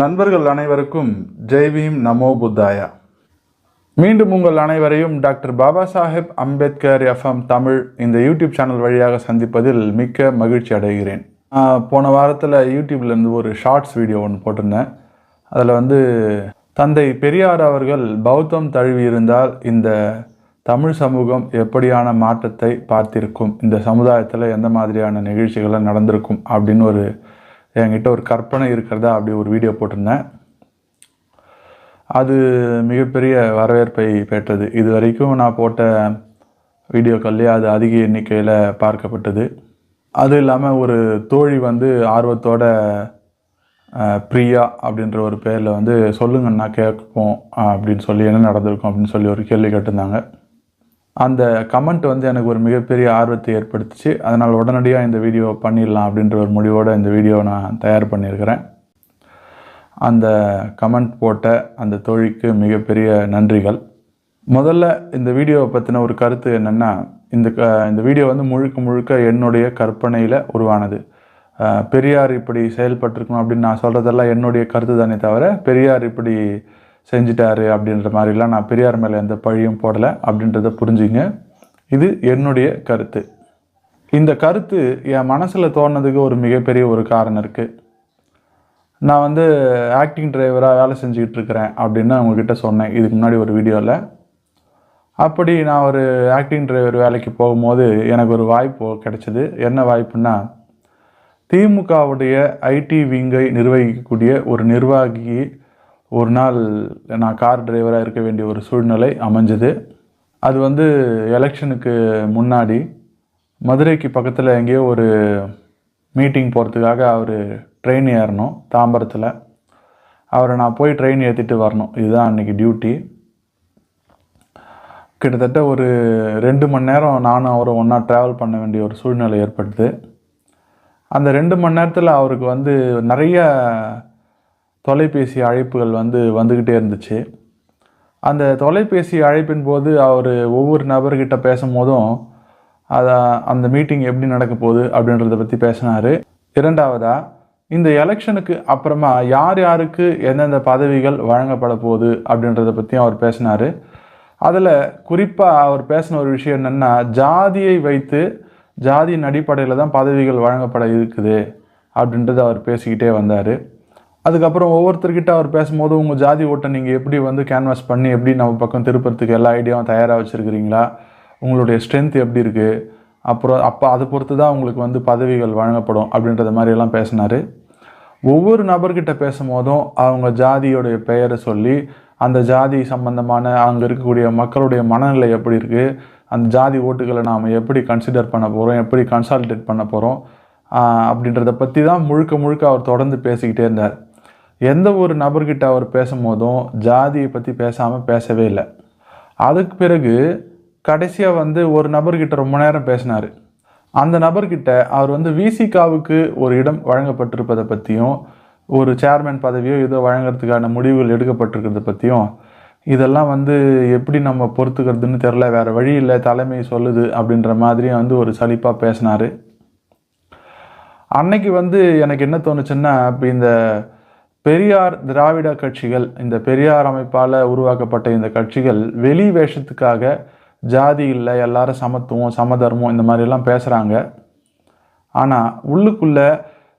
நண்பர்கள் அனைவருக்கும் ஜெய்வீம் நமோ புத்தாயா. மீண்டும் உங்கள் அனைவரையும் டாக்டர் பாபா சாஹேப் அம்பேத்கர் எஃப்எம் தமிழ் இந்த யூடியூப் சேனல் வழியாக சந்திப்பதில் மிக்க மகிழ்ச்சி அடைகிறேன். போன வாரத்தில் யூடியூப்லேருந்து ஒரு ஷார்ட்ஸ் வீடியோ ஒன்று போட்டிருந்தேன். அதில் வந்து தந்தை பெரியார் அவர்கள் பௌத்தம் தழுவி இருந்தால் இந்த தமிழ் சமூகம் எப்படியான மாற்றத்தை பார்த்திருக்கும்? இந்த சமுதாயத்தில் எந்த மாதிரியான நிகழ்ச்சிகள்லாம் நடந்திருக்கும்? அப்படின்னு ஒரு என்கிட்ட ஒரு கற்பனை இருக்கிறதா அப்படி ஒரு வீடியோ போட்டிருந்தேன். அது மிகப்பெரிய வரவேற்பை பெற்றது. இது வரைக்கும் நான் போட்ட வீடியோக்கள்லேயே அது அதிக எண்ணிக்கையில் பார்க்கப்பட்டது. அது இல்லாமல் ஒரு தோழி வந்து ஆர்வத்தோட பிரியா அப்படின்ற ஒரு பேரில் வந்து சொல்லுங்கன்னா கேட்போம் அப்படின்னு சொல்லி என்ன நடந்திருக்கும் அப்படின்னு சொல்லி ஒரு கேள்வி கேட்டிருந்தாங்க. அந்த கமெண்ட் வந்து எனக்கு ஒரு மிகப்பெரிய ஆர்வத்தை ஏற்படுத்துச்சு. அதனால் உடனடியாக இந்த வீடியோ பண்ணிடலாம் அப்படின்ற ஒரு முடிவோடு இந்த வீடியோவை நான் தயார் பண்ணியிருக்கிறேன். அந்த கமெண்ட் போட்ட அந்த தொழிலுக்கு மிகப்பெரிய நன்றிகள். முதல்ல இந்த வீடியோவை பற்றின ஒரு கருத்து என்னென்னா இந்த க இந்த வீடியோ வந்து முழுக்க முழுக்க என்னுடைய கற்பனையில் உருவானது. பெரியார் இப்படி செயல்பட்டிருக்கணும் அப்படின்னு நான் சொல்கிறதெல்லாம் என்னுடைய கருத்து தானே தவிர பெரியார் இப்படி செஞ்சிட்டாரு அப்படின்ற மாதிரிலாம் நான் பெரியார் மேலே எந்த பழியும் போடலை அப்படின்றத புரிஞ்சுங்க. இது என்னுடைய கருத்து. இந்த கருத்து என் மனசில் தோணுனதுக்கு ஒரு மிகப்பெரிய ஒரு காரணம் இருக்குது நான் வந்து ஆக்டிங் டிரைவராக வேலை செஞ்சுக்கிட்டு இருக்கிறேன் அப்படின்னு அவங்கக்கிட்ட சொன்னேன். இதுக்கு முன்னாடி ஒரு வீடியோவில் அப்படி நான் ஒரு ஆக்டிங் டிரைவர் வேலைக்கு போகும்போது எனக்கு ஒரு வாய்ப்பு கிடைச்சிது. என்ன வாய்ப்புன்னா திமுகவுடைய ஐடி விங்கை நிர்வகிக்கக்கூடிய ஒரு நிர்வாகி ஒரு நாள் நான் கார் டிரைவராக இருக்க வேண்டிய ஒரு சூழ்நிலை அமைஞ்சது. அது வந்து எலெக்ஷனுக்கு முன்னாடி மதுரைக்கு பக்கத்தில் எங்கேயோ ஒரு மீட்டிங் போகிறதுக்காக அவர் ட்ரெயின் ஏறணும் தாம்பரத்தில். அவரை நான் போய் ட்ரெயின் ஏற்றிட்டு வரணும். இதுதான் அன்றைக்கி டியூட்டி கிட்டத்தட்ட ஒரு ரெண்டு மணி நேரம் நானும் அவரும் ஒன்றா ட்ராவல் பண்ண வேண்டிய ஒரு சூழ்நிலை ஏற்படுது அந்த ரெண்டு மணி நேரத்தில் அவருக்கு வந்து நிறைய தொலைபேசி அழைப்புகள் வந்து வந்துக்கிட்டே இருந்துச்சு. அந்த தொலைபேசி அழைப்பின் போது அவர் ஒவ்வொரு நபர்கிட்ட பேசும்போதும் அதை அந்த மீட்டிங் எப்படி நடக்க போகுது? அப்படின்றத பற்றி பேசினார். இரண்டாவதாக இந்த எலெக்ஷனுக்கு அப்புறமா யார் யாருக்கு எந்தெந்த பதவிகள் வழங்கப்பட போகுது அப்படின்றத பற்றியும் அவர் பேசினார். அதில் குறிப்பாக அவர் பேசின ஒரு விஷயம் என்னென்னா ஜாதியை வைத்து ஜாதியின் அடிப்படையில் தான் பதவிகள் வழங்கப்பட இருக்குது அப்படின்றத அவர் பேசிக்கிட்டே வந்தார். அதுக்கப்புறம் ஒவ்வொருத்தர்கிட்ட அவர் பேசும்போது உங்கள் ஜாதி ஓட்டை நீங்கள் எப்படி வந்து கேன்வாஸ் பண்ணி எப்படி நம்ம பக்கம் திருப்பறதுக்கு எல்லா ஐடியாவும் தயாராக வச்சுருக்கிறீங்களா? உங்களுடைய ஸ்ட்ரென்த் எப்படி இருக்குது அப்புறம் அப்போ அதை பொறுத்து தான் உங்களுக்கு வந்து பதவிகள் வழங்கப்படும் அப்படின்றத மாதிரியெல்லாம் பேசினார். ஒவ்வொரு நபர்கிட்ட பேசும்போதும் அவங்க ஜாதியோடைய பெயரை சொல்லி அந்த ஜாதி சம்பந்தமான அங்கே இருக்கக்கூடிய மக்களுடைய மனநிலை எப்படி இருக்குது அந்த ஜாதி ஓட்டுகளை நாம் எப்படி கன்சிடர் பண்ண போகிறோம் எப்படி கன்சால்டேட் பண்ண போகிறோம் அப்படின்றத பற்றி தான் முழுக்க முழுக்க அவர் தொடர்ந்து பேசிக்கிட்டே இருந்தார். எந்த ஒரு நபர்கிட்ட அவர் பேசும்போதும் ஜாதியை பற்றி பேசாமல் பேசவே இல்லை. அதுக்கு பிறகு கடைசியாக வந்து ஒரு நபர்கிட்ட ரொம்ப நேரம் பேசினார். அந்த நபர்கிட்ட அவர் வந்து விசிகாவுக்கு ஒரு இடம் வழங்கப்பட்டிருப்பதை பற்றியும் ஒரு சேர்மேன் பதவியோ ஏதோ வழங்குறதுக்கான முடிவுகள் எடுக்கப்பட்டிருக்கிறத பற்றியும் இதெல்லாம் வந்து எப்படி நம்ம பொறுத்துக்கிறதுன்னு தெரில வேறு வழி இல்லை தலைமை சொல்லுது அப்படின்ற மாதிரியும் வந்து ஒரு சலிப்பாக பேசினார். அன்னைக்கு வந்து எனக்கு என்ன தோணுச்சுன்னா இப்போ இந்த பெரியார் திராவிட கட்சிகள் இந்த பெரியார் அமைப்பால் உருவாக்கப்பட்ட இந்த கட்சிகள் வெளி வேஷத்துக்காக ஜாதி இல்லை எல்லாரும் சமத்துவம் சமதர்மம் இந்த மாதிரிலாம் பேசுகிறாங்க ஆனால் உள்ளுக்குள்ளே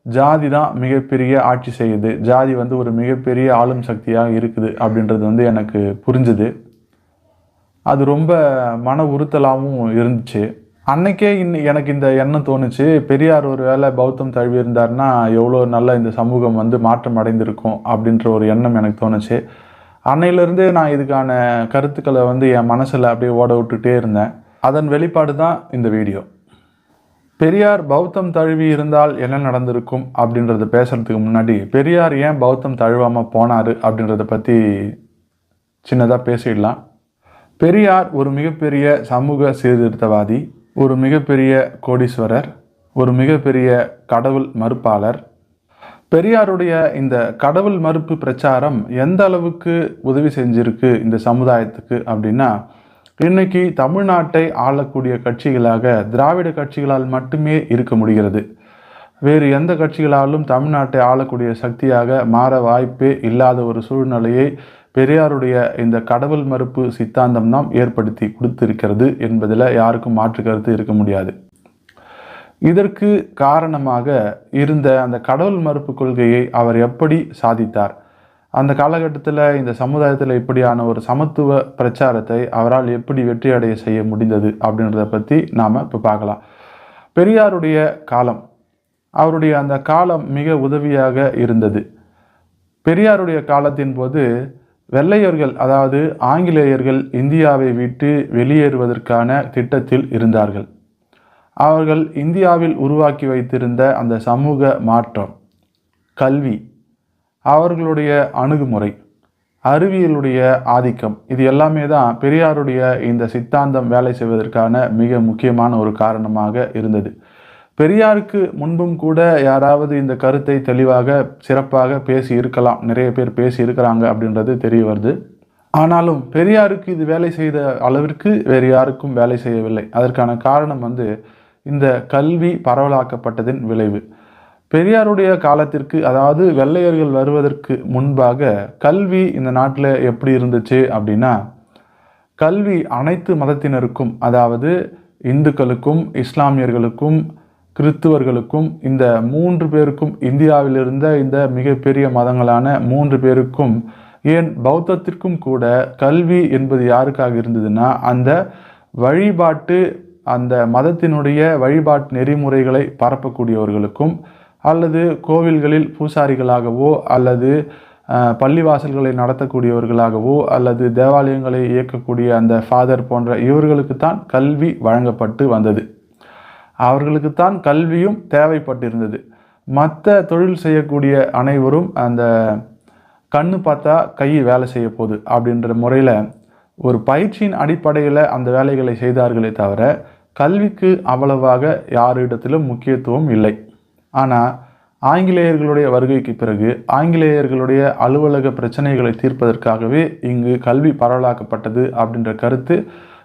ஜாதி தான் மிகப்பெரிய ஆட்சி செய்யுது. ஜாதி வந்து ஒரு மிகப்பெரிய ஆளும் சக்தியாக இருக்குது அப்படின்றது வந்து எனக்கு புரிஞ்சுது. அது ரொம்ப மன உறுத்தலாகவும் இருந்துச்சு. அன்னைக்கே இன் எனக்கு இந்த எண்ணம் தோணுச்சு. பெரியார் ஒரு வேளை பௌத்தம் தழுவி இருந்தாருன்னா எவ்வளோ நல்ல இந்த சமூகம் வந்து மாற்றம் அடைந்திருக்கும் அப்படின்ற ஒரு எண்ணம் எனக்கு தோணுச்சு. அன்னையிலேருந்து நான் இதுக்கான கருத்துக்களை வந்து என் மனசில் அப்படியே ஓட விட்டுட்டே இருந்தேன். அதன் வெளிப்பாடு தான் இந்த வீடியோ. பெரியார் பௌத்தம் தழுவி இருந்தால் என்ன நடந்திருக்கும் அப்படின்றத பேசுகிறதுக்கு முன்னாடி பெரியார் ஏன் பௌத்தம் தழுவாமல் போனார் அப்படின்றத பற்றி சின்னதாக பேசிடலாம். பெரியார் ஒரு மிகப்பெரிய சமூக சீர்திருத்தவாதி. ஒரு மிகப்பெரிய கோடீஸ்வரர் ஒரு மிகப்பெரிய கடவுள் மறுப்பாளர். பெரியாருடைய இந்த கடவுள் மறுப்பு பிரச்சாரம் எந்த அளவுக்கு உதவி செஞ்சிருக்கு இந்த சமுதாயத்துக்கு அப்படின்னா இன்னைக்கு தமிழ்நாட்டை ஆளக்கூடிய கட்சிகளாக திராவிட கட்சிகளால் மட்டுமே இருக்க முடிகிறது. வேறு எந்த கட்சிகளாலும் தமிழ்நாட்டை ஆளக்கூடிய சக்தியாக மாற வாய்ப்பே இல்லாத ஒரு சூழ்நிலையை பெரியாருடைய இந்த கடவுள் மறுப்பு சித்தாந்தம் தான் ஏற்படுத்தி கொடுத்திருக்கிறது என்பதில் யாருக்கும் மாற்று கருத்து இருக்க முடியாது. இதற்கு காரணமாக இருந்த அந்த கடவுள் மறுப்பு கொள்கையை அவர் எப்படி சாதித்தார்? அந்த காலகட்டத்தில் இந்த சமுதாயத்தில் இப்படியான ஒரு சமத்துவ பிரச்சாரத்தை அவரால் எப்படி வெற்றியடைய செய்ய முடிந்தது அப்படின்றத பற்றி நாம் இப்போ பார்க்கலாம். பெரியாருடைய காலம் அவருடைய அந்த காலம் மிக உதவியாக இருந்தது. பெரியாருடைய காலத்தின் போது வெள்ளையர்கள் அதாவது ஆங்கிலேயர்கள் இந்தியாவை விட்டு வெளியேறுவதற்கான திட்டத்தில் இருந்தார்கள். அவர்கள் இந்தியாவில் உருவாக்கி வைத்திருந்த அந்த சமூக மாற்றம் கல்வி அவர்களுடைய அணுகுமுறை அறிவியலுடைய ஆதிக்கம் இது எல்லாமே தான் பெரியாருடைய இந்த சித்தாந்தம் வேலை செய்வதற்கான மிக முக்கியமான ஒரு காரணமாக இருந்தது. பெரியாருக்கு முன்பும் கூட யாராவது இந்த கருத்தை தெளிவாக சிறப்பாக பேசி இருக்கலாம். நிறைய பேர் பேசி இருக்கிறாங்க அப்படின்றது தெரிய வருது. ஆனாலும் பெரியாருக்கு இது வேலை செய்த அளவிற்கு வேறு யாருக்கும் வேலை செய்யவில்லை. அதற்கான காரணம் வந்து இந்த கல்வி பரவலாக்கப்பட்டதின் விளைவு. பெரியாருடைய காலத்திற்கு அதாவது வெள்ளையர்கள் வருவதற்கு முன்பாக கல்வி இந்த நாட்டில் எப்படி இருந்துச்சு அப்படின்னா கல்வி அனைத்து மதத்தினருக்கும் அதாவது இந்துக்களுக்கும் இஸ்லாமியர்களுக்கும் கிறிஸ்துவர்களுக்கும் இந்த மூன்று பேருக்கும் இந்தியாவில் இருந்த இந்த மிகப்பெரிய மதங்களான மூன்று பேருக்கும் ஏன் பௌத்தத்திற்கும் கூட கல்வி என்பது யாருக்காக இருந்ததுன்னா அந்த வழிபாட்டு அந்த மதத்தினுடைய வழிபாட்டு நெறிமுறைகளை பரப்பக்கூடியவர்களுக்கும் அல்லது கோவில்களில் பூசாரிகளாகவோ அல்லது பள்ளிவாசல்களை நடத்தக்கூடியவர்களாகவோ அல்லது தேவாலயங்களை இயக்கக்கூடிய அந்த ஃபாதர் போன்ற இவர்களுக்கு தான் கல்வி வழங்கப்பட்டு வந்தது. அவர்களுக்குத்தான் கல்வியும் தேவைப்பட்டிருந்தது. மற்ற தொழில் செய்யக்கூடிய அனைவரும் அந்த கண்ணு பார்த்தா கை வேலை செய்ய போகுது அப்படின்ற முறையில் ஒரு பயிற்சியின் அடிப்படையில் அந்த வேலைகளை செய்தார்களே தவிர கல்விக்கு அவ்வளவாக யாரிடத்திலும் முக்கியத்துவம் இல்லை. ஆனால் ஆங்கிலேயர்களுடைய வருகைக்கு பிறகு ஆங்கிலேயர்களுடைய அலுவலக பிரச்சனைகளை தீர்ப்பதற்காகவே இங்கு கல்வி பரவலாக்கப்பட்டது அப்படின்ற கருத்து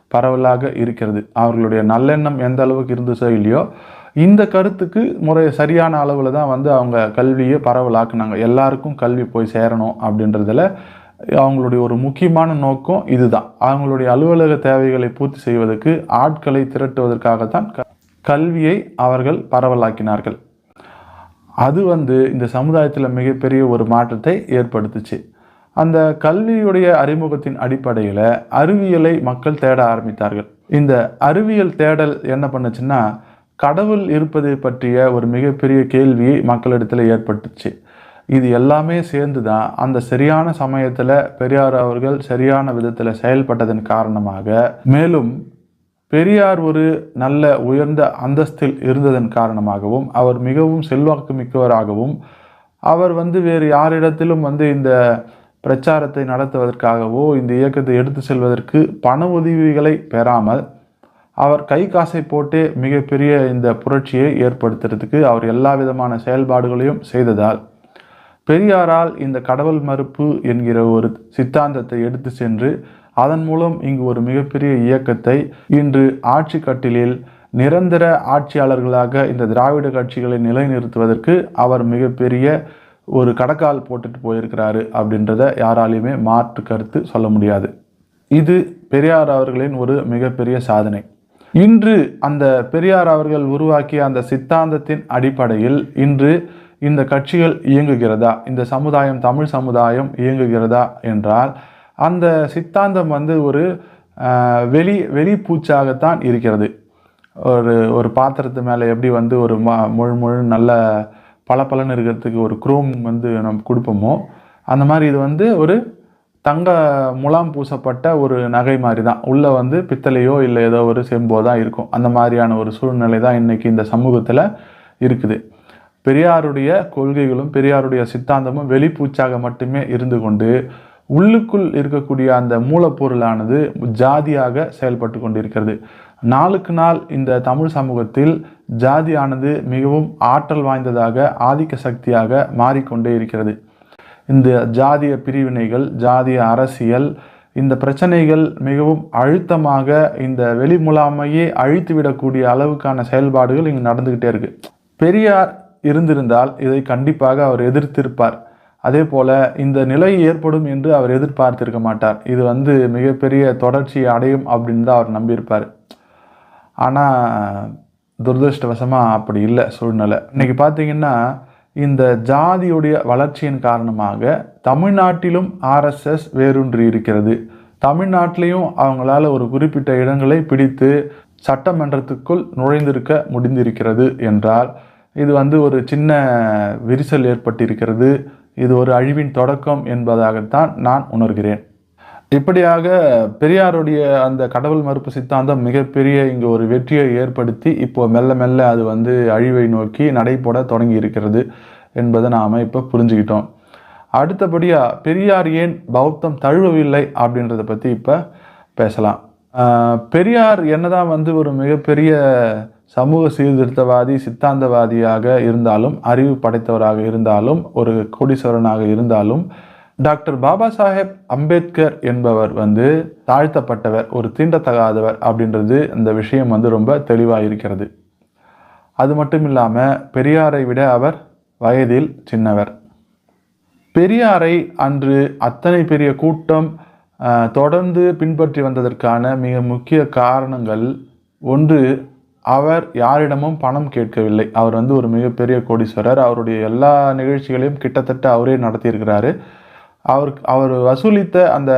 பரவலாக இருக்கிறது. அவர்களுடைய நல்லெண்ணம் எந்த அளவுக்கு இருந்துச்சோ இல்லையோ இந்த கருத்துக்கு முறை சரியான அளவில் தான் வந்து அவங்க கல்வியை பரவலாக்குனாங்க. எல்லாருக்கும் கல்வி போய் சேரணும் அப்படின்றதில் அவங்களுடைய ஒரு முக்கியமான நோக்கம் இதுதான். அவங்களுடைய அலுவலக தேவைகளை பூர்த்தி செய்வதற்கு ஆட்களை திரட்டுவதற்காகத்தான் க- கல்வியை அவர்கள் பரவலாக்கினார்கள். அது வந்து இந்த சமுதாயத்தில் மிகப்பெரிய ஒரு மாற்றத்தை ஏற்படுத்துச்சு. அந்த கல்வியுடைய அறிமுகத்தின் அடிப்படையில் அறிவியலை மக்கள் தேட ஆரம்பித்தார்கள். இந்த அறிவியல் தேடல் என்ன பண்ணுச்சுன்னா கடவுள் இருப்பதை பற்றிய ஒரு மிகப்பெரிய கேள்வியை மக்களிடத்தில் ஏற்பட்டுச்சு. இது எல்லாமே சேர்ந்து தான் அந்த சரியான சமயத்தில் பெரியார் அவர்கள் சரியான விதத்தில் செயல்பட்டதன் காரணமாக மேலும் பெரியார் ஒரு நல்ல உயர்ந்த அந்தஸ்தில் இருந்ததன் காரணமாகவும் அவர் மிகவும் செல்வாக்கு மிக்கவராகவும் அவர் வந்து வேறு யாரிடத்திலும் வந்து இந்த பிரச்சாரத்தை நடத்துவதற்காகவோ இந்த இயக்கத்தை எடுத்து செல்வதற்கு பண உதவிகளை பெறாமல் அவர் கை காசை போட்டே மிகப்பெரிய இந்த புரட்சியை ஏற்படுத்துறதுக்கு அவர் எல்லா விதமான செயல்பாடுகளையும் செய்ததால் பெரியாரால் இந்த கடவுள் மறுப்பு என்கிற ஒரு சித்தாந்தத்தை எடுத்து சென்று அதன் மூலம் இங்கு ஒரு மிகப்பெரிய இயக்கத்தை இன்று ஆட்சி கட்டிலில் நிரந்தர ஆட்சியாளர்களாக இந்த திராவிட கட்சிகளை நிலைநிறுத்துவதற்கு அவர் மிகப்பெரிய ஒரு கடக்கால் போட்டுட்டு போயிருக்கிறாரு அப்படின்றத யாராலையுமே மாற்று கருத்து சொல்ல முடியாது. இது பெரியார் அவர்களின் ஒரு மிகப்பெரிய சாதனை. இன்று அந்த பெரியார் அவர்கள் உருவாக்கிய அந்த சித்தாந்தத்தின் அடிப்படையில் இன்று இந்த கட்சிகள் இயங்குகிறதா? இந்த சமுதாயம் தமிழ் சமுதாயம் இயங்குகிறதா என்றால் அந்த சித்தாந்தம் வந்து ஒரு வெளி வெளிப்பூச்சாகத்தான் இருக்கிறது. ஒரு ஒரு பாத்திரத்து மேலே எப்படி வந்து ஒரு ம முழு முழு நல்ல பளபளன்னு இருக்கிறதுக்கு ஒரு குரோம் வந்து நம்ம கொடுப்போமோ அந்த மாதிரி இது வந்து ஒரு தங்க முலாம் பூசப்பட்ட ஒரு நகை மாதிரி தான். உள்ளே வந்து பித்தளையோ இல்லை ஏதோ ஒரு செம்போ தான் இருக்கும். அந்த மாதிரியான ஒரு சூழ்நிலை தான் இன்றைக்கி இந்த சமூகத்தில் இருக்குது. பெரியாருடைய கொள்கைகளும் பெரியாருடைய சித்தாந்தமும் வெளிப்பூச்சாக மட்டுமே இருந்து கொண்டு உள்ளுக்குள் இருக்கக்கூடிய அந்த மூலப்பொருளானது ஜாதியாக செயல்பட்டு கொண்டிருக்கிறது. நாளுக்கு நாள் இந்த தமிழ் சமூகத்தில் ஜாதியானது மிகவும் ஆற்றல் வாய்ந்ததாக ஆதிக்க சக்தியாக மாறிக்கொண்டே இருக்கிறது. இந்த ஜாதிய பிரிவினைகள் ஜாதிய அரசியல் இந்த பிரச்சனைகள் மிகவும் அழுத்தமாக இந்த வெளிமுலாமையே அழித்து விடக்கூடிய அளவுக்கான செயல்பாடுகள் இங்கு நடந்துக்கிட்டே இருக்கு. பெரியார் இருந்திருந்தால் இதை கண்டிப்பாக அவர் எதிர்த்திருப்பார். அதே போல இந்த நிலை ஏற்படும் என்று அவர் எதிர்பார்த்திருக்க மாட்டார். இது வந்து மிகப்பெரிய தொடர்ச்சி அடையும் அப்படின்னு தான் அவர் நம்பியிருப்பார். ஆனால் துரதிருஷ்டவசமாக அப்படி இல்லை சூழ்நிலை. இன்னைக்கு பார்த்தீங்கன்னா இந்த ஜாதியுடைய வளர்ச்சியின் காரணமாக தமிழ்நாட்டிலும் ஆர்எஸ்எஸ் வேரூன்றி இருக்கிறது. தமிழ்நாட்டிலையும் அவங்களால ஒரு குறிப்பிட்ட இடங்களை பிடித்து சட்டமன்றத்துக்குள் நுழைந்திருக்க முடிந்திருக்கிறது என்றால் இது வந்து ஒரு சின்ன விரிசல் ஏற்பட்டிருக்கிறது. இது ஒரு அழிவின் தொடக்கம் என்பதாகத்தான் நான் உணர்கிறேன். இப்படியாக பெரியாருடைய அந்த கடவுள் மறுப்பு சித்தாந்தம் மிகப்பெரிய இங்கே ஒரு வெற்றியை ஏற்படுத்தி இப்போ மெல்ல மெல்ல அது வந்து அழிவை நோக்கி நடைபோட தொடங்கி இருக்கிறது என்பதை நாம் இப்போ புரிஞ்சுக்கிட்டோம். அடுத்தபடியாக பெரியார் ஏன் பௌத்தம் தழுவவில்லை அப்படின்றத பற்றி இப்போ பேசலாம். பெரியார் என்னதான் வந்து ஒரு மிகப்பெரிய சமூக சீர்திருத்தவாதி சித்தாந்தவாதியாக இருந்தாலும் அறிவு படைத்தவராக இருந்தாலும் ஒரு கோடீஸ்வரனாக இருந்தாலும் டாக்டர் பாபா சாஹேப் அம்பேத்கர் என்பவர் வந்து தாழ்த்தப்பட்டவர் ஒரு தீண்டத்தகாதவர் அப்படின்றது இந்த விஷயம் வந்து ரொம்ப தெளிவாக இருக்கிறது. அது மட்டும் இல்லாமல் பெரியாரை விட அவர் வயதில் சின்னவர். பெரியாரை அன்று அத்தனை பெரிய கூட்டம் தொடர்ந்து பின்பற்றி வந்ததற்கான மிக முக்கிய காரணங்கள் ஒன்று அவர் யாரிடமும் பணம் கேட்கவில்லை. அவர் வந்து ஒரு மிகப்பெரிய கோடீஸ்வரர். அவருடைய எல்லா நிகழ்ச்சிகளையும் கிட்டத்தட்ட அவரே நடத்தியிருக்கிறாரு. அவர் அவர் வசூலித்த அந்த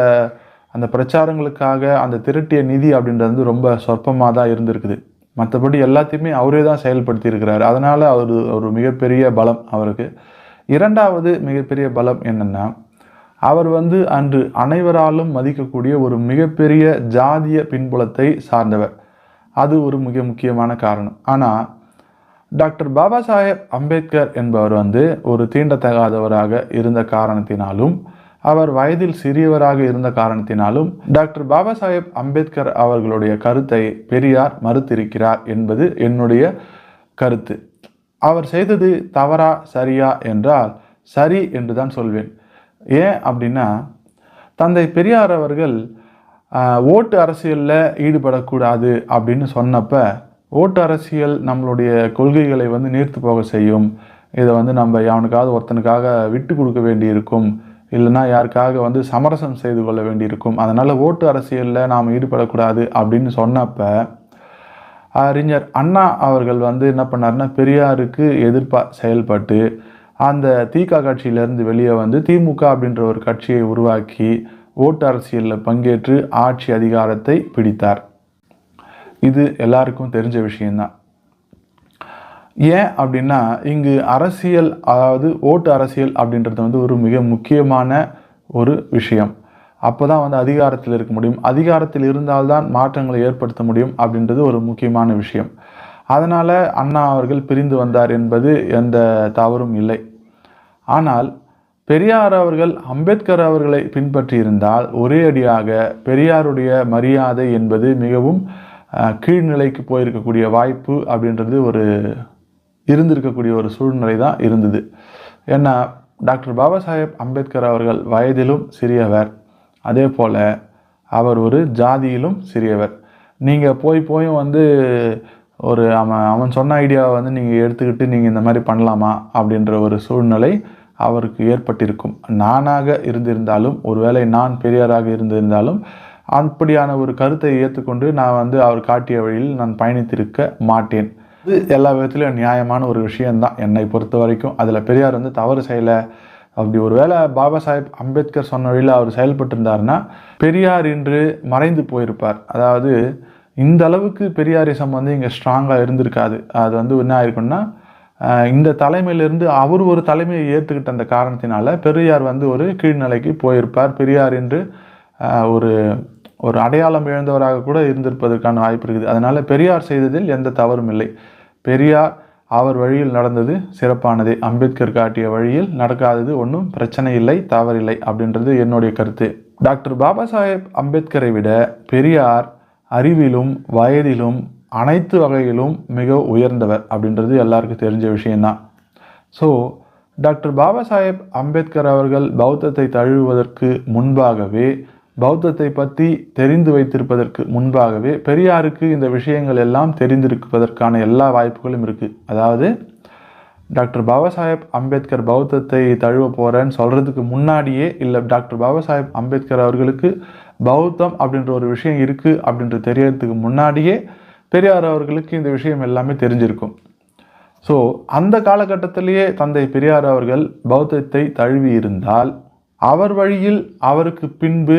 அந்த பிரச்சாரங்களுக்காக அந்த திரட்டிய நிதி அப்படின்றது வந்து ரொம்ப சொற்பமாக தான் இருந்திருக்குது. மற்றபடி எல்லாத்தையுமே அவரே தான் செயல்படுத்தியிருக்கிறார். அதனால் அவர் ஒரு மிகப்பெரிய பலம் அவருக்கு. இரண்டாவது மிகப்பெரிய பலம் என்னென்னா அவர் வந்து அன்று அனைவராலும் மதிக்கக்கூடிய ஒரு மிகப்பெரிய ஜாதிய பின்புலத்தை சார்ந்தவர். அது ஒரு மிக முக்கியமான காரணம். ஆனால் டாக்டர் பாபா சாஹேப் அம்பேத்கர் என்பவர் வந்து ஒரு தீண்டத்தகாதவராக இருந்த காரணத்தினாலும் அவர் வயதில் சிறியவராக இருந்த காரணத்தினாலும் டாக்டர் பாபா சாஹேப் அம்பேத்கர் அவர்களுடைய கருத்தை பெரியார் மறுத்திருக்கிறார் என்பது என்னுடைய கருத்து. அவர் செய்தது தவறா சரியா என்றால் சரி என்று தான் சொல்வேன். ஏன் அப்படின்னா தந்தை பெரியார் அவர்கள் ஓட்டு அரசியலில் ஈடுபடக்கூடாது அப்படின்னு சொன்னப்ப ஓட்டு அரசியல் நம்மளுடைய கொள்கைகளை வந்து நீர்த்து போக செய்யும். இதை வந்து நம்ம அவனுக்காவது ஒருத்தனுக்காக விட்டு கொடுக்க வேண்டியிருக்கும். இல்லைன்னா யாருக்காக வந்து சமரசம் செய்து கொள்ள வேண்டியிருக்கும். அதனால் ஓட்டு அரசியலில் நாம் ஈடுபடக்கூடாது அப்படின்னு சொன்னப்ப அறிஞர் அண்ணா அவர்கள் வந்து என்ன பண்ணாருன்னா பெரியாருக்கு எதிர்ப்பாக செயல்பட்டு அந்த தீகா கட்சியிலேருந்து வெளியே வந்து திமுக அப்படின்ற ஒரு கட்சியை உருவாக்கி ஓட்டு அரசியலில் பங்கேற்று ஆட்சி அதிகாரத்தை பிடித்தார். இது எல்லாருக்கும் தெரிஞ்ச விஷயம்தான். ஏன் அப்படின்னா இங்கு அரசியல் அதாவது ஓட்டு அரசியல் அப்படின்றது வந்து ஒரு மிக முக்கியமான ஒரு விஷயம். அப்போ தான் வந்து அதிகாரத்தில் இருக்க முடியும். அதிகாரத்தில் இருந்தால்தான் மாற்றங்களை ஏற்படுத்த முடியும் அப்படின்றது ஒரு முக்கியமான விஷயம். அதனால் அண்ணா அவர்கள் பிரிந்து வந்தார் என்பது எந்த தவறும் இல்லை. ஆனால் பெரியார் அவர்கள் அம்பேத்கர் அவர்களை பின்பற்றியிருந்தால் ஒரே அடியாக பெரியாருடைய மரியாதை என்பது மிகவும் கீழ்நிலைக்கு போயிருக்கக்கூடிய வாய்ப்பு அப்படின்றது ஒரு இருந்திருக்கக்கூடிய ஒரு சூழ்நிலை தான் இருந்தது. ஏன்னா டாக்டர் பாபா சாஹேப் அம்பேத்கர் அவர்கள் வயதிலும் சிறியவர். அதே போல் அவர் ஒரு ஜாதியிலும் சிறியவர். நீங்கள் போய் போய் வந்து ஒரு அவன் அவன் சொன்ன ஐடியாவை வந்து நீங்கள் எடுத்துக்கிட்டு நீங்கள் இந்த மாதிரி பண்ணலாமா? அப்படின்ற ஒரு சூழ்நிலை அவருக்கு ஏற்பட்டிருக்கும். நானாக இருந்திருந்தாலும் ஒருவேளை நான் பெரியாராக இருந்திருந்தாலும் அப்படியான ஒரு கருத்தை ஏற்றுக்கொண்டு நான் வந்து அவர் காட்டிய வழியில் நான் பயணித்திருக்க மாட்டேன். இது எல்லா விதத்துலையும் நியாயமான ஒரு விஷயந்தான் என்னை பொறுத்த வரைக்கும் அதில் பெரியார் வந்து தவறு செய்யலை. அப்படி ஒரு வேளை பாபா சாஹேப் அம்பேத்கர் சொன்ன வழியில் அவர் செயல்பட்டிருந்தாருன்னா பெரியார் இன்று மறைந்து போயிருப்பார். அதாவது இந்த அளவுக்கு பெரியாரிசம் வந்து இங்கே ஸ்ட்ராங்காக இருந்திருக்காது. அது வந்து என்ன ஆயிருக்கும்னா இந்த தலைமையிலிருந்து அவர் ஒரு தலைமையை ஏற்றுக்கிட்ட அந்த காரணத்தினால பெரியார் வந்து ஒரு கீழ்நிலைக்கு போயிருப்பார். பெரியார் என்று ஒரு ஒரு அடையாளம் இழந்தவராக கூட இருந்திருப்பதற்கான வாய்ப்பு இருக்குது. அதனால் பெரியார் செய்ததில் எந்த தவறும் இல்லை. பெரியார் அவர் வழியில் நடந்தது சிறப்பானதே. அம்பேத்கர் காட்டிய வழியில் நடக்காதது ஒன்றும் பிரச்சனை இல்லை தவறில்லை அப்படின்றது என்னுடைய கருத்து. டாக்டர் பாபா சாஹேப் அம்பேத்கரை விட பெரியார் அறிவிலும் வயதிலும் அனைத்து வகையிலும் மிக உயர்ந்தவர் அப்படின்றது எல்லாருக்கும் தெரிஞ்ச விஷயந்தான் ஸோ டாக்டர் பாபா சாஹேப் அம்பேத்கர் அவர்கள் பௌத்தத்தை தழுவுவதற்கு முன்பாகவே பௌத்தத்தை பற்றி தெரிந்து வைத்திருப்பதற்கு முன்பாகவே பெரியாருக்கு இந்த விஷயங்கள் எல்லாம் தெரிந்திருப்பதற்கான எல்லா வாய்ப்புகளும் இருக்குது அதாவது டாக்டர் பாபாசாஹேப் அம்பேத்கர் பௌத்தத்தை தழுவ போகிறேன்னு சொல்கிறதுக்கு முன்னாடியே இல்லை டாக்டர் பாபாசாஹேப் அம்பேத்கர் அவர்களுக்கு பௌத்தம் அப்படின்ற ஒரு விஷயம் இருக்குது அப்படின்றது தெரியறதுக்கு முன்னாடியே பெரியார் அவர்களுக்கு இந்த விஷயம் எல்லாமே தெரிஞ்சிருக்கும். ஸோ அந்த காலகட்டத்திலேயே தந்தை பெரியார் அவர்கள் பௌத்தத்தை தழுவி இருந்தால் அவர் வழியில் அவருக்கு பின்பு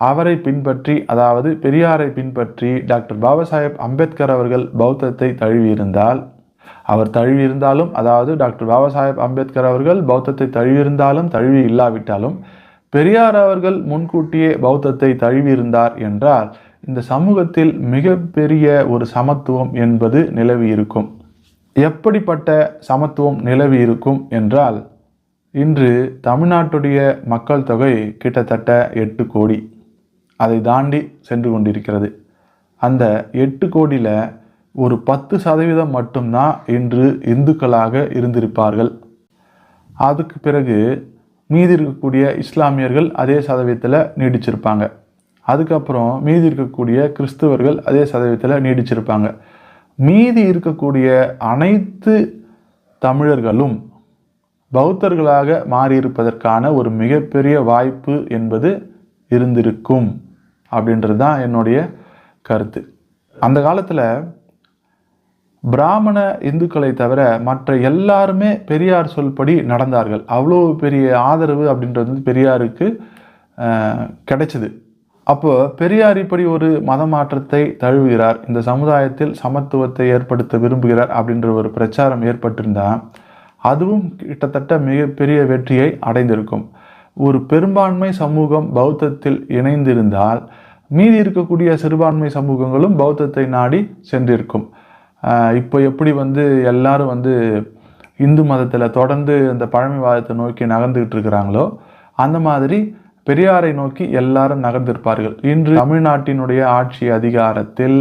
அவரை பின்பற்றி அதாவது பெரியாரை பின்பற்றி டாக்டர் பாபாசாஹேப் அம்பேத்கர் அவர்கள் பௌத்தத்தை தழுவியிருந்தால் அவர் தழுவி இருந்தாலும் அதாவது டாக்டர் பாபாசாஹேப் அம்பேத்கர் அவர்கள் பௌத்தத்தை தழுவியிருந்தாலும் தழுவி இல்லாவிட்டாலும் பெரியார் அவர்கள் முன்கூட்டியே பௌத்தத்தை தழுவியிருந்தார் என்றால் இந்த சமூகத்தில் மிகப்பெரிய ஒரு சமத்துவம் என்பது நிலவி இருக்கும் எப்படிப்பட்ட சமத்துவம் நிலவி இருக்கும் என்றால் இன்று தமிழ்நாட்டுடைய மக்கள் தொகை கிட்டத்தட்ட எட்டு கோடி. அதை தாண்டி சென்று கொண்டிருக்கிறது. அந்த எட்டு கோடியில் ஒரு பத்து சதவீதம் மட்டும்தான் இன்று இந்துக்களாக இருந்திருப்பார்கள். அதுக்கு பிறகு மீதி இருக்கக்கூடிய இஸ்லாமியர்கள் அதே சதவீதத்தில் நீடிச்சிருப்பாங்க. அதுக்கப்புறம் மீதி இருக்கக்கூடிய கிறிஸ்தவர்கள் அதே சதவீதத்தில் நீடிச்சிருப்பாங்க. மீதி இருக்கக்கூடிய அனைத்து தமிழர்களும் பௌத்தர்களாக மாறியிருப்பதற்கான ஒரு மிகப்பெரிய வாய்ப்பு என்பது இருந்திருக்கும். அப்படின்றது தான் என்னுடைய கருத்து. அந்த காலத்தில் பிராமண இந்துக்களை தவிர மற்ற எல்லாருமே பெரியார் சொல்படி நடந்தார்கள். அவ்வளோ பெரிய ஆதரவு அப்படின்றது வந்து பெரியாருக்கு கிடைச்சிது. அப்போ பெரியார் இப்படி ஒரு மத மாற்றத்தை தழுவுகிறார் இந்த சமுதாயத்தில் சமத்துவத்தை ஏற்படுத்த விரும்புகிறார் அப்படின்ற ஒரு பிரச்சாரம் ஏற்பட்டிருந்தால் அதுவும் கிட்டத்தட்ட மிகப்பெரிய வெற்றியை அடைந்திருக்கும். ஒரு பெரும்பான்மை சமூகம் பௌத்தத்தில் இணைந்திருந்தால் மீதி இருக்கக்கூடிய சிறுபான்மை சமூகங்களும் பௌத்தத்தை நாடி சென்றிருக்கும். இப்போ எப்படி வந்து எல்லாரும் வந்து இந்து மதத்தில் தொடர்ந்து அந்த பழமைவாதத்தை நோக்கி நகர்ந்துக்கிட்டு இருக்கிறாங்களோ அந்த மாதிரி பெரியாரை நோக்கி எல்லாரும் நகர்ந்திருப்பார்கள். இன்று தமிழ்நாட்டினுடைய ஆட்சி அதிகாரத்தில்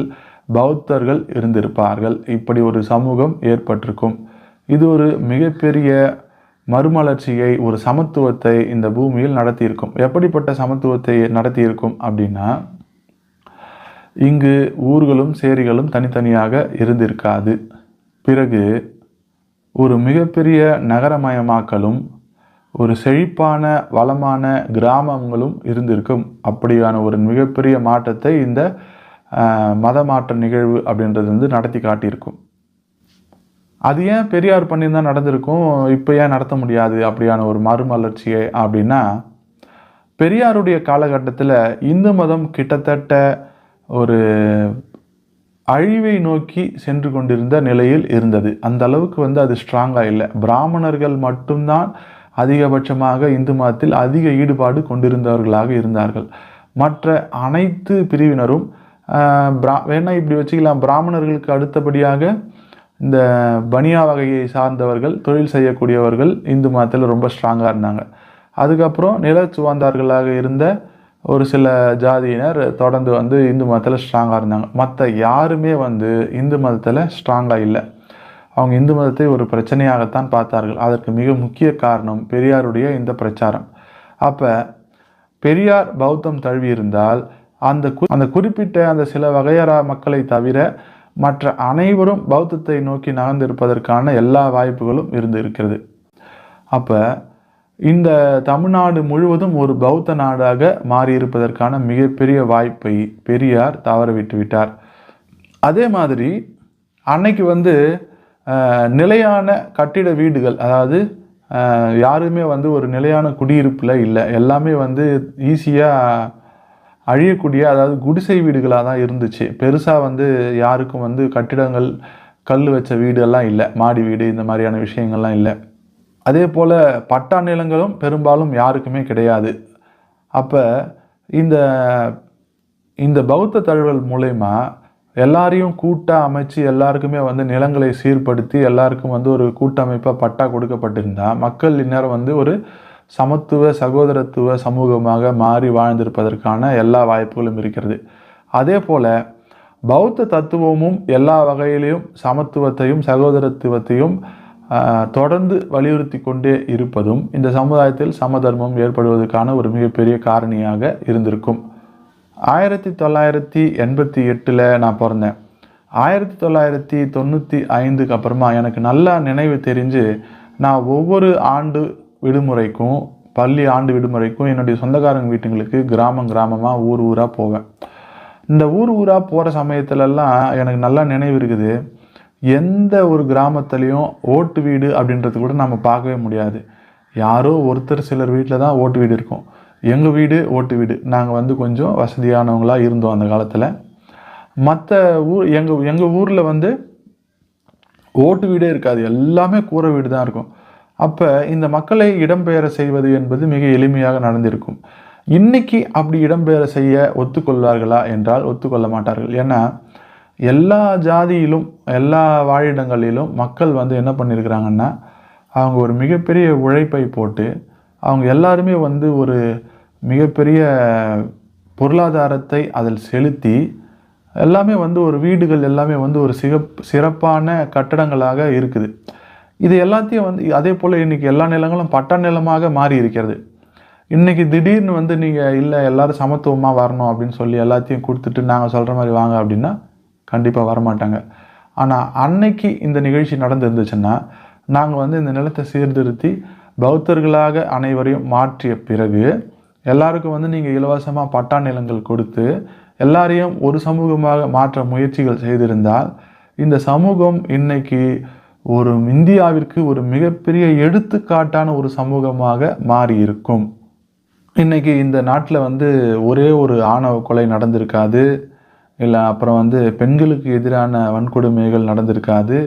பௌத்தர்கள் இருந்திருப்பார்கள். இப்படி ஒரு சமூகம் ஏற்பட்டிருக்கும். இது ஒரு மிகப்பெரிய மறுமலர்ச்சியை ஒரு சமத்துவத்தை இந்த பூமியில் நடத்தியிருக்கும். எப்படிப்பட்ட சமத்துவத்தை நடத்தியிருக்கும் அப்படின்னா இங்கு ஊர்களும் சேரிகளும் தனித்தனியாக இருந்திருக்காது. பிறகு ஒரு மிகப்பெரிய நகரமயமாக்கலும் ஒரு செழிப்பான வளமான கிராமங்களும் இருந்திருக்கும். அப்படியான ஒரு மிகப்பெரிய மாற்றத்தை இந்த மத மாற்ற நிகழ்வு அப்படின்றது வந்து நடத்தி காட்டியிருக்கும். அது ஏன் பெரியார் பண்ணியிருந்தால் நடந்திருக்கும்? இப்போ ஏன் நடத்த முடியாது? அப்படியான ஒரு மறுமலர்ச்சியை அப்படின்னா பெரியாருடைய காலகட்டத்தில் இந்து மதம் கிட்டத்தட்ட ஒரு அழிவை நோக்கி சென்று கொண்டிருந்த நிலையில் இருந்தது. அந்த அளவுக்கு வந்து அது ஸ்ட்ராங்காக இல்லை. பிராமணர்கள் மட்டும்தான் அதிகபட்சமாக இந்து மதத்தில் அதிக ஈடுபாடு கொண்டிருந்தவர்களாக இருந்தார்கள். மற்ற அனைத்து பிரிவினரும் பிரா வேணா இப்படி வச்சுக்கலாம். பிராமணர்களுக்கு அடுத்தபடியாக இந்த பனியா வகையை சார்ந்தவர்கள் தொழில் செய்யக்கூடியவர்கள் இந்து மதத்தில் ரொம்ப ஸ்ட்ராங்காக இருந்தாங்க. அதுக்கப்புறம் நில சுவாந்தார்களாக இருந்த ஒரு சில ஜாதியினர் தொடர்ந்து வந்து இந்து மதத்தில் ஸ்ட்ராங்காக இருந்தாங்க. மற்ற யாருமே வந்து இந்து மதத்தில் ஸ்ட்ராங்காக இல்லை. அவங்க இந்து மதத்தை ஒரு பிரச்சனையாகத்தான் பார்த்தார்கள். அதற்கு மிக முக்கிய காரணம் பெரியாருடைய இந்த பிரச்சாரம். அப்போ பெரியார் பௌத்தம் தழுவியிருந்தால் அந்த கு- அந்த குறிப்பிட்ட அந்த சில வகையறா மக்களை தவிர மற்ற அனைவரும் பௌத்தத்தை நோக்கி நகர்ந்திருப்பதற்கான எல்லா வாய்ப்புகளும் இருந்து இருக்கிறது. அப்போ இந்த தமிழ்நாடு முழுவதும் ஒரு பௌத்த நாடாக மாறியிருப்பதற்கான மிகப்பெரிய வாய்ப்பை பெரியார் தவறவிட்டு விட்டார். அதே மாதிரி அன்னைக்கு வந்து நிலையான கட்டிட வீடுகள் அதாவது யாருமே வந்து ஒரு நிலையான குடியிருப்பில் இல்லை. எல்லாமே வந்து ஈஸியாக அழியக்கூடிய அதாவது குடிசை வீடுகளாக தான் இருந்துச்சு. பெருசாக வந்து யாருக்கும் வந்து கட்டிடங்கள் கல் வச்ச வீடெல்லாம் இல்லை. மாடி வீடு இந்த மாதிரியான விஷயங்கள்லாம் இல்லை. அதே போல் பட்டா நிலங்களும் பெரும்பாலும் யாருக்குமே கிடையாது. அப்போ இந்த இந்த பௌத்த தழுவல் மூலயமா எல்லாரையும் கூட்டாக அமைச்சு எல்லாருக்குமே வந்து நிலங்களை சீர்படுத்தி எல்லாருக்கும் வந்து ஒரு கூட்டமைப்பாக பட்டா கொடுக்கப்பட்டிருந்தால் மக்கள் இந்நேரம் வந்து ஒரு சமத்துவ சகோதரத்துவ சமூகமாக மாறி வாழ்ந்திருப்பதற்கான எல்லா வாய்ப்புகளும் இருக்கிறது. அதே போல் பௌத்த தத்துவமும் எல்லா வகையிலையும் சமத்துவத்தையும் சகோதரத்துவத்தையும் தொடர்ந்து வலியுறுத்தி கொண்டே இருப்பதும் இந்த சமுதாயத்தில் சமதர்மம் ஏற்படுவதற்கான ஒரு மிகப்பெரிய காரணியாக இருந்திருக்கும். ஆயிரத்தி தொள்ளாயிரத்தி எண்பத்தி எட்டில் நான் பிறந்தேன். ஆயிரத்தி தொள்ளாயிரத்தி தொண்ணூற்றி ஐந்துக்கு அப்புறமா எனக்கு நல்லா நினைவு தெரிஞ்சு நான் ஒவ்வொரு ஆண்டு விடுமுறைக்கும் பள்ளி ஆண்டு விடுமுறைக்கும் என்னுடைய சொந்தக்காரங்க வீட்டுங்களுக்கு கிராமம் கிராமமாக ஊர் ஊராக போவேன். இந்த ஊர் ஊராக போகிற சமயத்துலலாம் எனக்கு நல்லா நினைவு இருக்குது. எந்த ஒரு கிராமத்துலேயும் ஓட்டு வீடு அப்படின்றது கூட நம்ம பார்க்கவே முடியாது. யாரோ ஒருத்தர் சிலர் வீட்டில் தான் ஓட்டு வீடு இருக்கும். எங்கள் வீடு ஓட்டு வீடு. நாங்கள் வந்து கொஞ்சம் வசதியானவங்களாக இருந்தோம் அந்த காலத்தில். மற்ற ஊர் எங்கள் எங்கள் ஊரில் வந்து ஓட்டு வீடே இருக்காது. எல்லாமே கூரை வீடு தான் இருக்கும். அப்போ இந்த மக்களை இடம்பெயர செய்வது என்பது மிக எளிமையாக நடந்திருக்கும். இன்றைக்கி அப்படி இடம்பெயர செய்ய ஒத்துக்கொள்வார்களா என்றால் ஒத்துக்கொள்ள மாட்டார்கள். ஏன்னா எல்லா ஜாதியிலும் எல்லா வாழிடங்களிலும் மக்கள் வந்து என்ன பண்ணியிருக்கிறாங்கன்னா அவங்க ஒரு மிகப்பெரிய உழைப்பை போட்டு அவங்க எல்லாருமே வந்து ஒரு மிகப்பெரிய பொருளாதாரத்தை அதில் செலுத்தி எல்லாமே வந்து ஒரு வீடுகள் எல்லாமே வந்து ஒரு சிகப் சிறப்பான கட்டடங்களாக இருக்குது. இது எல்லாத்தையும் வந்து அதே போல் இன்றைக்கி எல்லா நிலங்களும் பட்ட நிலமாக மாறி இருக்கிறது. இன்றைக்கி திடீர்னு வந்து நீங்கள் இல்லை எல்லோரும் சமத்துவமாக வரணும் அப்படின்னு சொல்லி எல்லாத்தையும் கொடுத்துட்டு நாங்கள் சொல்கிற மாதிரி வாங்க அப்படின்னா கண்டிப்பாக வரமாட்டாங்க. ஆனால் அன்னைக்கு இந்த நிகழ்ச்சி நடந்திருந்துச்சுன்னா நாங்கள் வந்து இந்த நிலத்தை சீர்திருத்தி பௌத்தர்களாக அனைவரையும் மாற்றிய பிறகு எல்லாருக்கும் வந்து நீங்கள் இலவசமாக பட்டா நிலங்கள் கொடுத்து எல்லாரையும் ஒரு சமூகமாக மாற்ற முயற்சிகள் செய்திருந்தால் இந்த சமூகம் இன்னைக்கு ஒரு இந்தியாவிற்கு ஒரு மிகப்பெரிய எடுத்துக்காட்டான ஒரு சமூகமாக மாறி இருக்கும் இன்னைக்கு இந்த நாட்டில் வந்து ஒரே ஒரு ஆணவ கொலை நடந்திருக்காது. இல்லை அப்புறம் வந்து பெண்களுக்கு எதிரான வன்கொடுமைகள் நடந்திருக்காது.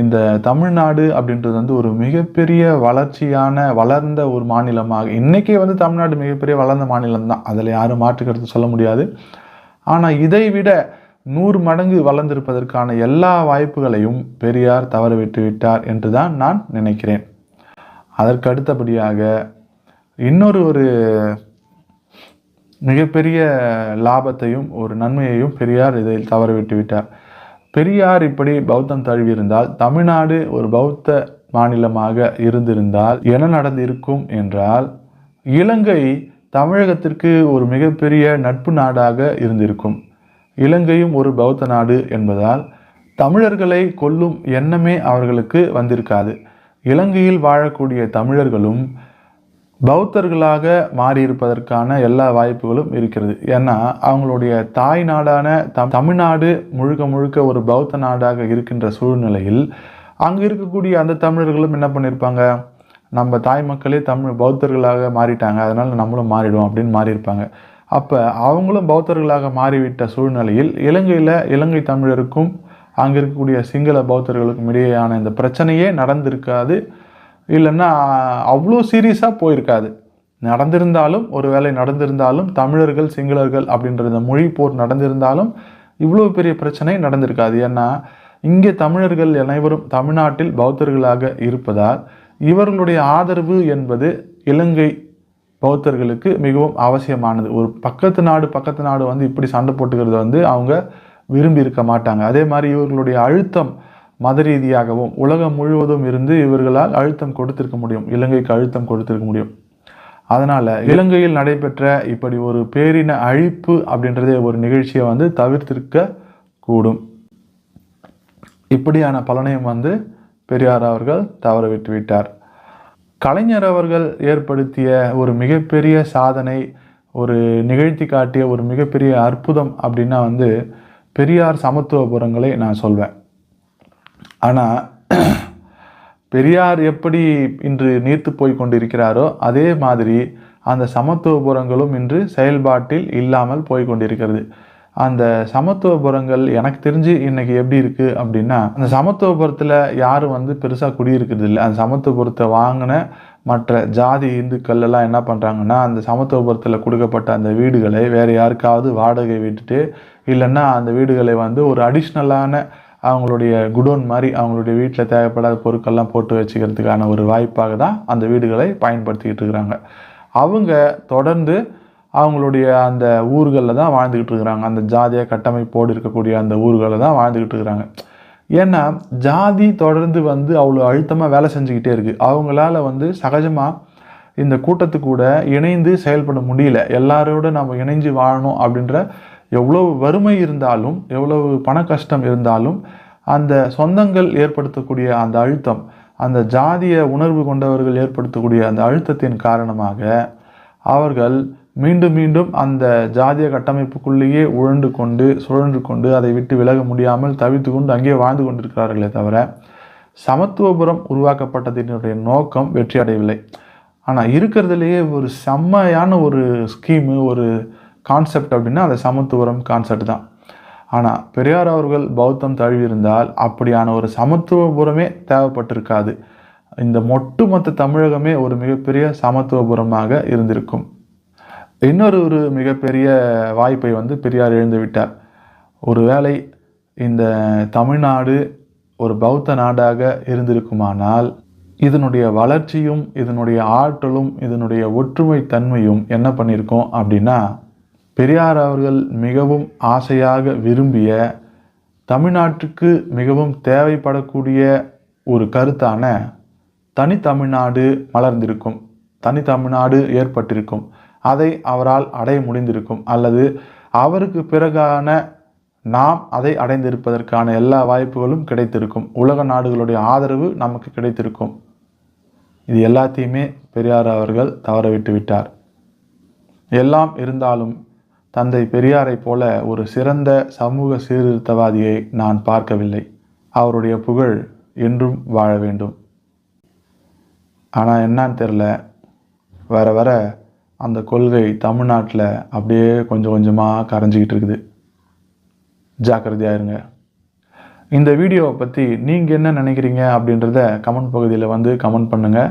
இந்த தமிழ்நாடு அப்படின்றது வந்து ஒரு மிகப்பெரிய வளர்ச்சியான வளர்ந்த ஒரு மாநிலமாக இன்றைக்கே வந்து தமிழ்நாடு மிகப்பெரிய வளர்ந்த மாநிலம் தான். அதில் யாரும் மாற்றுக்கிறது சொல்ல முடியாது. ஆனால் இதை விட நூறு மடங்கு வளர்ந்திருப்பதற்கான எல்லா வாய்ப்புகளையும் பெரியார் தவறவிட்டு விட்டார் என்று தான் நான் நினைக்கிறேன். அதற்கு அடுத்தபடியாக இன்னொரு ஒரு மிகப்பெரிய லாபத்தையும் ஒரு நன்மையையும் பெரியார் இதில் தவறவிட்டு விட்டார். பெரியார் இப்படி பௌத்தம் தழுவியிருந்தால் தமிழ்நாடு ஒரு பௌத்த மாநிலமாக இருந்திருந்தால் என்ன நடந்திருக்கும் என்றால் இலங்கை தமிழகத்திற்கு ஒரு மிகப்பெரிய நட்பு நாடாக இருந்திருக்கும். இலங்கையும் ஒரு பௌத்த நாடு என்பதால் தமிழர்களை கொல்லும் எண்ணமே அவர்களுக்கு வந்திருக்காது. இலங்கையில் வாழக்கூடிய தமிழர்களும் பௌத்தர்களாக மாறியிருப்பதற்கான எல்லா வாய்ப்புகளும் இருக்கிறது. ஏன்னா அவங்களுடைய தாய் நாடான தம் தமிழ்நாடு முழுக்க முழுக்க ஒரு பௌத்த நாடாக இருக்கின்ற சூழ்நிலையில் அங்கே இருக்கக்கூடிய அந்த தமிழர்களும் என்ன பண்ணியிருப்பாங்க நம்ம தாய் மக்களே தமிழ் பௌத்தர்களாக மாறிட்டாங்க. அதனால் நம்மளும் மாறிடுவோம் அப்படின்னு மாறியிருப்பாங்க. அப்போ அவங்களும் பௌத்தர்களாக மாறிவிட்ட சூழ்நிலையில் இலங்கையில் இலங்கை தமிழருக்கும் அங்கே இருக்கக்கூடிய சிங்கள பௌத்தர்களுக்கும் இடையேயான இந்த பிரச்சனையே நடந்திருக்காது. இல்லைன்னா அவ்வளோ சீரியஸாக போயிருக்காது. நடந்திருந்தாலும் ஒரு வேலை நடந்திருந்தாலும் தமிழர்கள் சிங்களர்கள் அப்படின்ற இந்த மொழி போர் நடந்திருந்தாலும் இவ்வளோ பெரிய பிரச்சனை நடந்திருக்காது. ஏன்னா இங்கே தமிழர்கள் அனைவரும் தமிழ்நாட்டில் பௌத்தர்களாக இருப்பதால் இவர்களுடைய ஆதரவு என்பது இலங்கை பௌத்தர்களுக்கு மிகவும் அவசியமானது. ஒரு பக்கத்து நாடு பக்கத்து நாடு வந்து இப்படி சண்டை போட்டுக்கிறது வந்து அவங்க விரும்பி இருக்க மாட்டாங்க. அதே மாதிரி இவர்களுடைய அழுத்தம் மத ரீதியாகவும் உலகம் முழுவதும் இருந்து இவர்களால் அழுத்தம் கொடுத்திருக்க முடியும். இலங்கைக்கு அழுத்தம் கொடுத்திருக்க முடியும். அதனால் இலங்கையில் நடைபெற்ற இப்படி ஒரு பேரின அழிப்பு அப்படின்றதே ஒரு நிகழ்ச்சியை வந்து தவிர்த்திருக்க கூடும். இப்படியான பலனையும் வந்து பெரியார் அவர்கள் தவறவிட்டு விட்டார். கலைஞர் அவர்கள் ஏற்படுத்திய ஒரு மிகப்பெரிய சாதனை ஒரு நிகழ்த்தி காட்டிய ஒரு மிகப்பெரிய அற்புதம் அப்படின்னா வந்து பெரியார் சமத்துவபுரங்களை நான் சொல்வேன். ஆனால் பெரியார் எப்படி இன்று நீர்த்து போய் கொண்டிருக்கிறாரோ அதே மாதிரி அந்த சமத்துவபுரங்களும் இன்று செயல்பாட்டில் இல்லாமல் போய் கொண்டிருக்கிறது. அந்த சமத்துவபுரங்கள் எனக்கு தெரிஞ்சு இன்றைக்கி எப்படி இருக்குது அப்படின்னா அந்த சமத்துவபுரத்தில் யாரும் வந்து பெருசாக குடியிருக்கிறது இல்லை. அந்த சமத்துவபுரத்தை வாங்கின மற்ற ஜாதி இந்துக்கள் எல்லாம் என்ன பண்ணுறாங்கன்னா அந்த சமத்துவபுரத்தில் கொடுக்கப்பட்ட அந்த வீடுகளை வேறு யாருக்காவது வாடகை விட்டுட்டு இல்லைன்னா அந்த வீடுகளை வந்து ஒரு அடிஷ்னலான அவங்களுடைய குடோன் மாதிரி அவங்களுடைய வீட்டில் தேவைப்படாத பொருட்கள்லாம் போட்டு வச்சுக்கிறதுக்கான ஒரு வாய்ப்பாக தான் அந்த வீடுகளை பயன்படுத்திக்கிட்டு இருக்கிறாங்க. அவங்க தொடர்ந்து அவங்களுடைய அந்த ஊர்களில் தான் வாழ்ந்துக்கிட்டு இருக்கிறாங்க. அந்த ஜாதியாக கட்டமைப்போடு இருக்கக்கூடிய அந்த ஊர்களில் தான் வாழ்ந்துக்கிட்டு இருக்கிறாங்க. ஏன்னா ஜாதி தொடர்ந்து வந்து அவ்வளோ அழுத்தமாக வேலை செஞ்சுக்கிட்டே இருக்குது அவங்களால வந்து சகஜமாக இந்த கூட்டத்து கூட இணைந்து செயல்பட முடியல. எல்லாரோட நம்ம இணைஞ்சு வாழணும் அப்படின்ற எவ்வளவு வறுமை இருந்தாலும் எவ்வளவு பண கஷ்டம் இருந்தாலும் அந்த சொந்தங்கள் ஏற்படுத்தக்கூடிய அந்த அழுத்தம் அந்த ஜாதிய உணர்வு கொண்டவர்கள் ஏற்படுத்தக்கூடிய அந்த அழுத்தத்தின் காரணமாக அவர்கள் மீண்டும் மீண்டும் அந்த ஜாதிய கட்டமைப்புக்குள்ளேயே உழண்டு கொண்டு சுழன்று கொண்டு அதை விட்டு விலக முடியாமல் தவித்து கொண்டு அங்கே வாழ்ந்து கொண்டிருக்கிறார்களே தவிர சமத்துவபுரம் உருவாக்கப்பட்டதினுடைய நோக்கம் வெற்றி அடையவில்லை ஆனால் இருக்கிறதுலேயே ஒரு செம்மையான ஒரு ஸ்கீமு ஒரு கான்செப்ட் அப்படின்னா அது சமத்துவபுரம் கான்செப்ட் தான். ஆனால் பெரியார் அவர்கள் பௌத்தம் தழுவியிருந்தால் அப்படியான ஒரு சமத்துவபுரமே தேவைப்பட்டிருக்காது. இந்த ஒட்டுமொத்த தமிழகமே ஒரு மிகப்பெரிய சமத்துவபுரமாக இருந்திருக்கும். இன்னொரு ஒரு மிகப்பெரிய வாய்ப்பை வந்து பெரியார் இழந்து விட்டார் ஒருவேளை இந்த தமிழ்நாடு ஒரு பௌத்த நாடாக இருந்திருக்குமானால் இதனுடைய வளர்ச்சியும் இதனுடைய ஆற்றலும் இதனுடைய ஒற்றுமை தன்மையும் என்ன பண்ணியிருக்கோம் அப்படின்னா பெரியார் அவர்கள் மிகவும் ஆசையாக விரும்பிய தமிழ்நாட்டுக்கு மிகவும் தேவைப்படக்கூடிய ஒரு கருத்தான தனித்தமிழ்நாடு மலர்ந்திருக்கும் தனித்தமிழ்நாடு ஏற்பட்டிருக்கும் அதை அவரால் அடைய முடிந்திருக்கும் அல்லது அவருக்கு பிறகான நாம் அதை அடைந்திருப்பதற்கான எல்லா வாய்ப்புகளும் கிடைத்திருக்கும். உலக நாடுகளுடைய ஆதரவு நமக்கு கிடைத்திருக்கும். இது எல்லாத்தையுமே பெரியார் அவர்கள் தவறவிட்டு விட்டார் எல்லாம் இருந்தாலும் தந்தை பெரியாரைப் போல ஒரு சிறந்த சமூக சீர்திருத்தவாதியை நான் பார்க்கவில்லை. அவருடைய புகழ் என்றும் வாழ வேண்டும். ஆனால் என்னன்னு தெரில வர வர அந்த கொள்கை தமிழ்நாட்டில் அப்படியே கொஞ்சம் கொஞ்சமாக கரைஞ்சிக்கிட்டு இருக்குது. ஜாக்கிரதையாக இருங்க இந்த வீடியோவை பற்றி நீங்கள் என்ன நினைக்கிறீங்க அப்படின்றத கமெண்ட் பகுதியில் வந்து கமெண்ட் பண்ணுங்கள்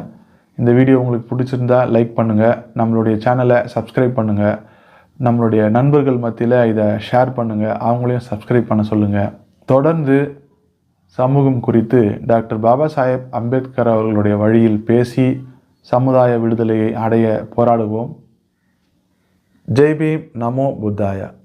இந்த வீடியோ உங்களுக்கு பிடிச்சிருந்தா லைக் பண்ணுங்கள் நம்மளுடைய சேனலை சப்ஸ்கிரைப் பண்ணுங்கள் நம்மளுடைய நண்பர்கள் மத்தியில் இதை ஷேர் பண்ணுங்கள் அவங்களையும் சப்ஸ்கிரைப் பண்ண சொல்லுங்கள் தொடர்ந்து சமூகம் குறித்து டாக்டர் பாபா சாஹேப் அம்பேத்கர் அவர்களுடைய வழியில் பேசி சமுதாய விடுதலையை அடைய போராடுவோம். ஜெய் பீம். நமோ புத்தாயா.